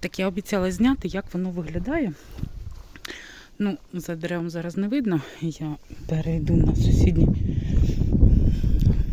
Так я обіцяла зняти, як воно виглядає. Ну, за деревом зараз не видно. Я перейду на сусідній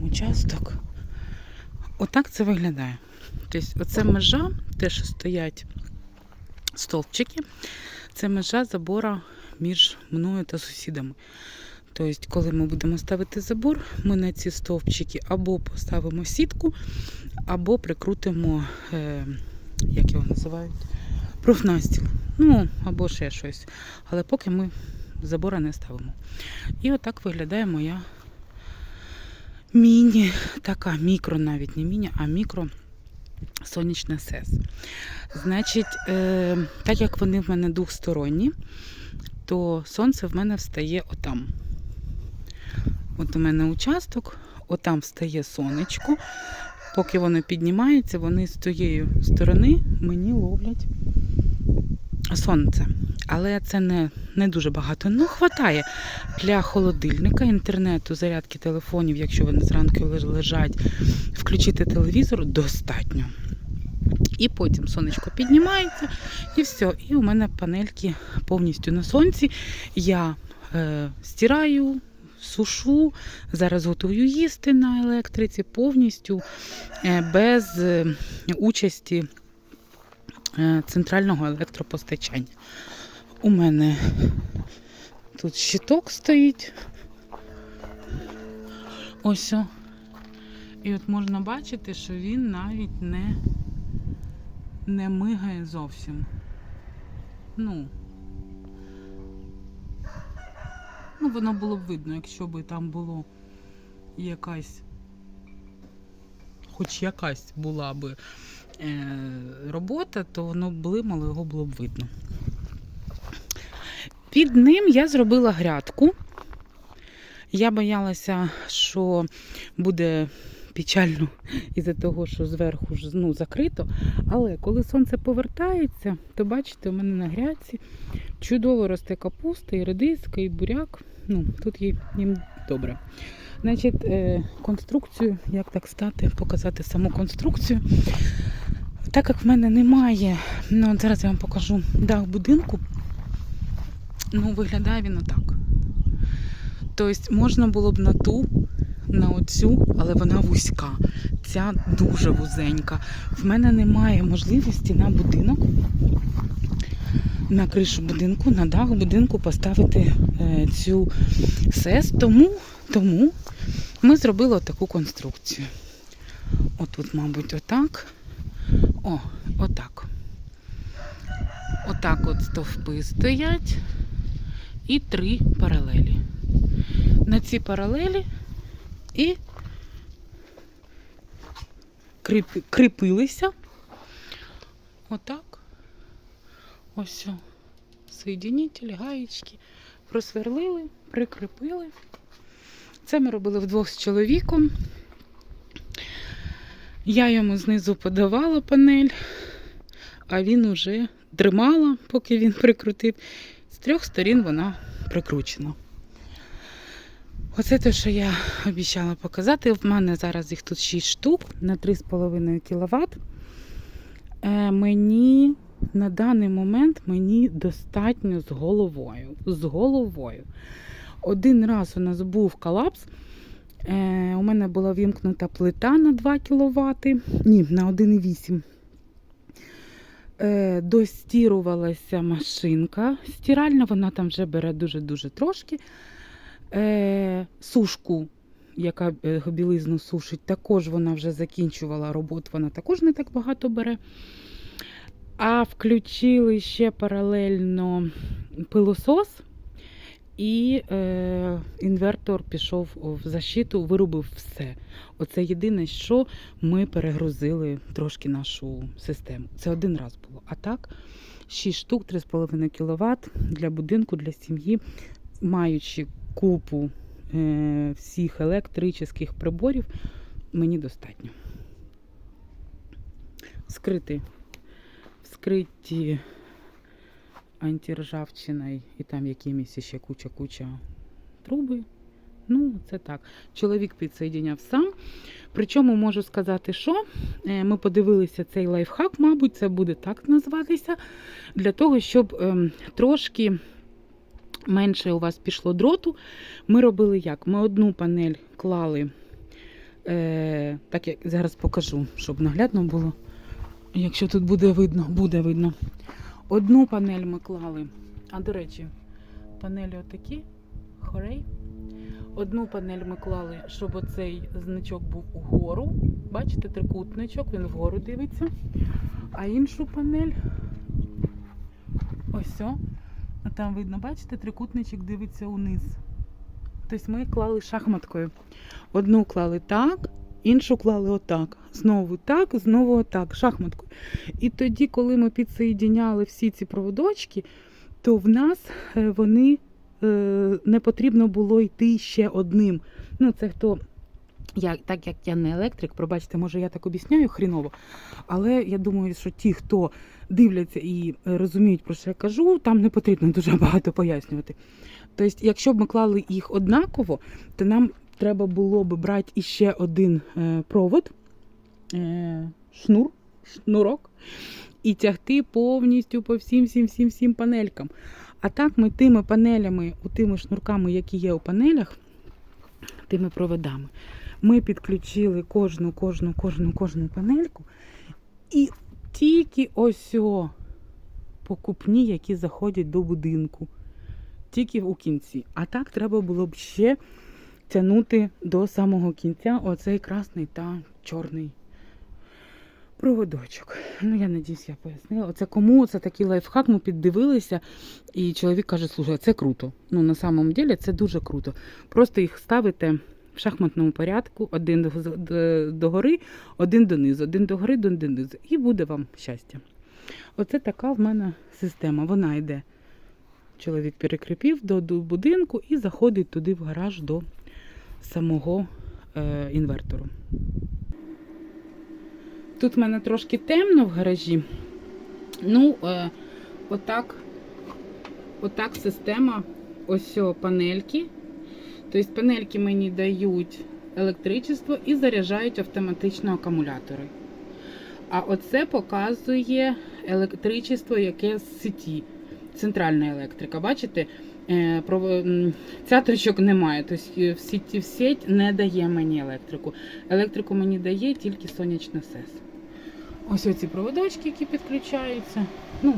участок. Отак це виглядає. Тобто, оце межа, те, що стоять стовпчики, це межа забора між мною та сусідами. Тобто, коли ми будемо ставити забор, ми на ці стовпчики або поставимо сітку, або прикрутимо, е, як його називають, профнастіл. Ну, або ще щось. Але поки ми забора не ставимо. І отак виглядає моя міні, така мікро, навіть не міні, а мікро сонячна СЕС. Значить, е, так як вони в мене двохсторонні, то сонце в мене встає отам. От у мене участок, отам встає сонечко. Поки воно піднімається, вони з тієї сторони мені ловлять сонце. Але це не, не дуже багато. Ну, хватає для холодильника, інтернету, зарядки телефонів, якщо вони зранку лежать, включити телевізор, достатньо. І потім сонечко піднімається, і все. І у мене панельки повністю на сонці. Я е, стираю, сушу, зараз готую їсти на електриці повністю е, без е, участі е, центрального електропостачання. У мене тут щиток стоїть. Ось. І от можна бачити, що він навіть не, не мигає зовсім. Ну. Ну, воно було б видно, якщо б там було якась, хоч якась була б е, робота, то воно б блимало, його було б видно. Під ним я зробила грядку. Я боялася, що буде печально із-за того, що зверху ж ну, закрито. Але коли сонце повертається, то бачите, у мене на грядці чудово росте капуста, і редиска, і буряк. Ну, тут їм добре. Значить, е, конструкцію, як так стати, показати саму конструкцію. Так як в мене немає, ну от зараз я вам покажу дах будинку. Ну, виглядає він отак. Тобто можна було б на ту, на оцю, але вона вузька. Ця дуже вузенька. В мене немає можливості на будинок, на кришу будинку, на дах будинку поставити е, цю СЕС. Тому, тому ми зробили таку конструкцію. Отут, мабуть, отак. О, отак. Отак от стовпи стоять і три паралелі. На ці паралелі і кріп- кріпилися. Отак. Ось. о. Гаєчки. Просверлили, прикріпили. Це ми робили вдвох з чоловіком. Я йому знизу подавала панель, а він уже тримала, поки він прикрутив. З трьох сторін вона прикручена. Оце те, що я обіцяла показати. В мене зараз їх тут 6 штук на 3,5 кВт. Е, мені на даний момент мені достатньо з головою. З головою. Один раз у нас був колапс. Е, у мене була вімкнута плита на 2 кВт. Ні, на 1,8. Е, достірувалася машинка стиральна, вона там вже бере дуже-дуже трошки. Е, сушку, яка е, білизну сушить, також вона вже закінчувала роботу, вона також не так багато бере. А включили ще паралельно пилосос, і е, інвертор пішов в защиту, вирубив все. Оце єдине, що ми перегрузили трошки нашу систему. Це один раз було. А так, 6 штук, 3,5 кВт для будинку, для сім'ї, маючи купу е, всіх електричних приборів, мені достатньо. Скрити, вскриті антиржавчиною і там якимись ще куча-куча труби. Ну, це так. Чоловік підсоєдняв сам. Причому можу сказати, що е, ми подивилися цей лайфхак, мабуть, це буде так називатися, для того, щоб ем, трошки менше у вас пішло дроту. Ми робили як? Ми одну панель клали, е, так як зараз покажу, щоб наглядно було. Якщо тут буде видно, буде видно. Одну панель ми клали. А до речі, панелі отакі, хорей. Одну панель ми клали, щоб оцей значок був угору. Бачите, трикутничок, він вгору дивиться. А іншу панель. Ось. Там видно, бачите, трикутничок дивиться униз. Тобто ми клали шахматкою. Одну клали так, іншу клали отак. Знову так, знову отак, шахматкою. І тоді, коли ми підсоєдіняли всі ці проводочки, то в нас е, вони е, не потрібно було йти ще одним. Ну, це хто. Я, так як я не електрик, пробачте, може я так об'ясняю хріново, але я думаю, що ті, хто дивляться і е, розуміють, про що я кажу, там не потрібно дуже багато пояснювати. Тобто, якщо б ми клали їх однаково, то нам треба було б брати іще один е, провод, е, шнур, шнурок, і тягти повністю по всім всім всім всім панелькам. А так ми тими панелями, тими шнурками, які є у панелях, тими проводами, ми підключили кожну, кожну, кожну, кожну панельку. І тільки ось о покупні, які заходять до будинку. Тільки у кінці. А так треба було б ще тягнути до самого кінця оцей красний та чорний проводочок. Ну, я надіюсь, я пояснила. Оце кому це такий лайфхак, ми піддивилися, і чоловік каже, слухай, це круто. Ну, на самом деле це дуже круто. Просто їх ставите в шахматному порядку, один до, до, до один донизу, один до гори, один донизу. І буде вам щастя. Оце така в мене система. Вона йде. Чоловік перекріпів до, будинку і заходить туди в гараж до самого е, інвертору. Тут в мене трошки темно в гаражі. Ну, е, отак, отак система ось панельки. Тобто панельки мені дають електричество і заряджають автоматично акумулятори. А оце показує електричество, яке з сеті. Центральна електрика. Бачите, Е, цяточок немає. Тобто в сіті в сеть не дає мені електрику. Електрику мені дає тільки сонячна СЕС. Ось оці проводочки, які підключаються. Ну,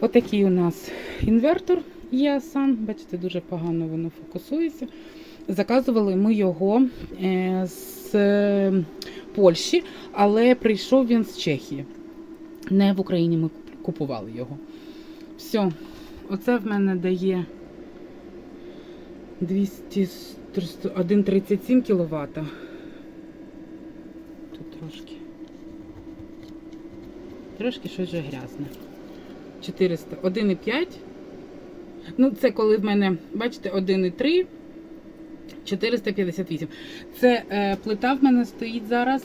отакий у нас інвертор є сам. Бачите, дуже погано воно фокусується. Заказували ми його е, з Польщі, але прийшов він з Чехії. Не в Україні ми купували його. Все. Оце в мене дає 200, 1,37 кВт. Тут трошки. Трошки щось вже грязне. 400. 1,5. Ну, це коли в мене, бачите, 1,3. 458. Це е, плита в мене стоїть зараз.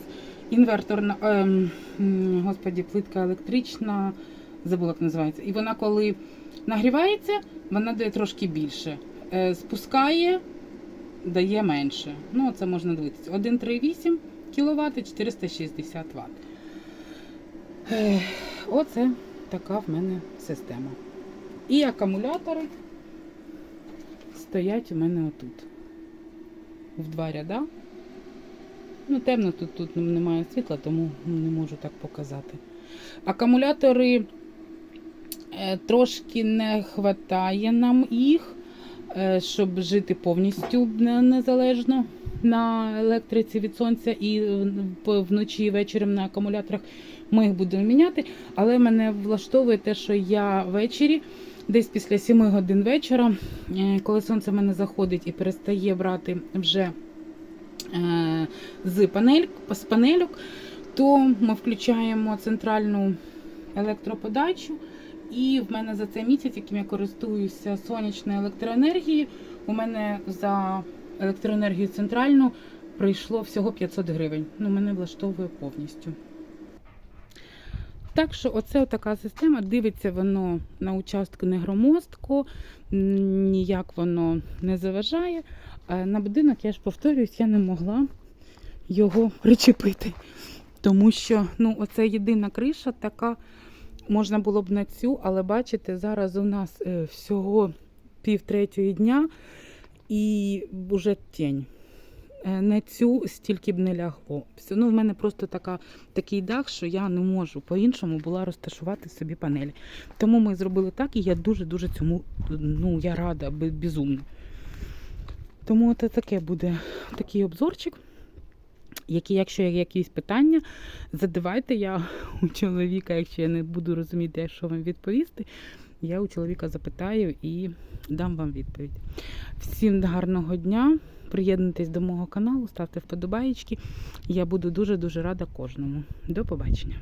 Інверторна, е, господі, плитка електрична, забула, як називається. І вона коли нагрівається, вона дає трошки більше. Е, спускає, дає менше. Ну, це можна дивитися. 1,38 кВт, 460 Вт. Е, оце така в мене система. І акумулятори стоять у мене отут. В два ряда. Ну, темно тут, тут немає світла, тому не можу так показати. Акумулятори е, трошки не вистачає нам їх, е, щоб жити повністю незалежно на електриці від сонця і е, вночі і вечором на акумуляторах. Ми їх будемо міняти, але мене влаштовує те, що я ввечері, десь після 7 годин вечора, е, коли сонце в мене заходить і перестає брати вже е, з, панель, з панельок, то ми включаємо центральну електроподачу. І в мене за цей місяць, яким я користуюся сонячною електроенергією, у мене за електроенергію центральну прийшло всього 500 гривень. Ну, мене влаштовує повністю. Так що оце така система. Дивиться воно на участку не громоздко, ніяк воно не заважає. Е, На будинок, я ж повторююсь, я не могла його причепити. Тому що ну, оце єдина криша така, можна було б на цю, але бачите, зараз у нас е, всього пів третьої дня і вже тінь. Е, На цю стільки б не лягло. Ну, в мене просто така, такий дах, що я не можу по-іншому була розташувати собі панелі. Тому ми зробили так, і я дуже-дуже цьому ну, я рада, бе- безумно. Тому це таке буде такий обзорчик. Які, якщо є якісь питання, задавайте я у чоловіка, якщо я не буду розуміти, що вам відповісти, я у чоловіка запитаю і дам вам відповідь. Всім гарного дня! Приєднуйтесь до мого каналу, ставте вподобаєчки. Я буду дуже-дуже рада кожному. До побачення!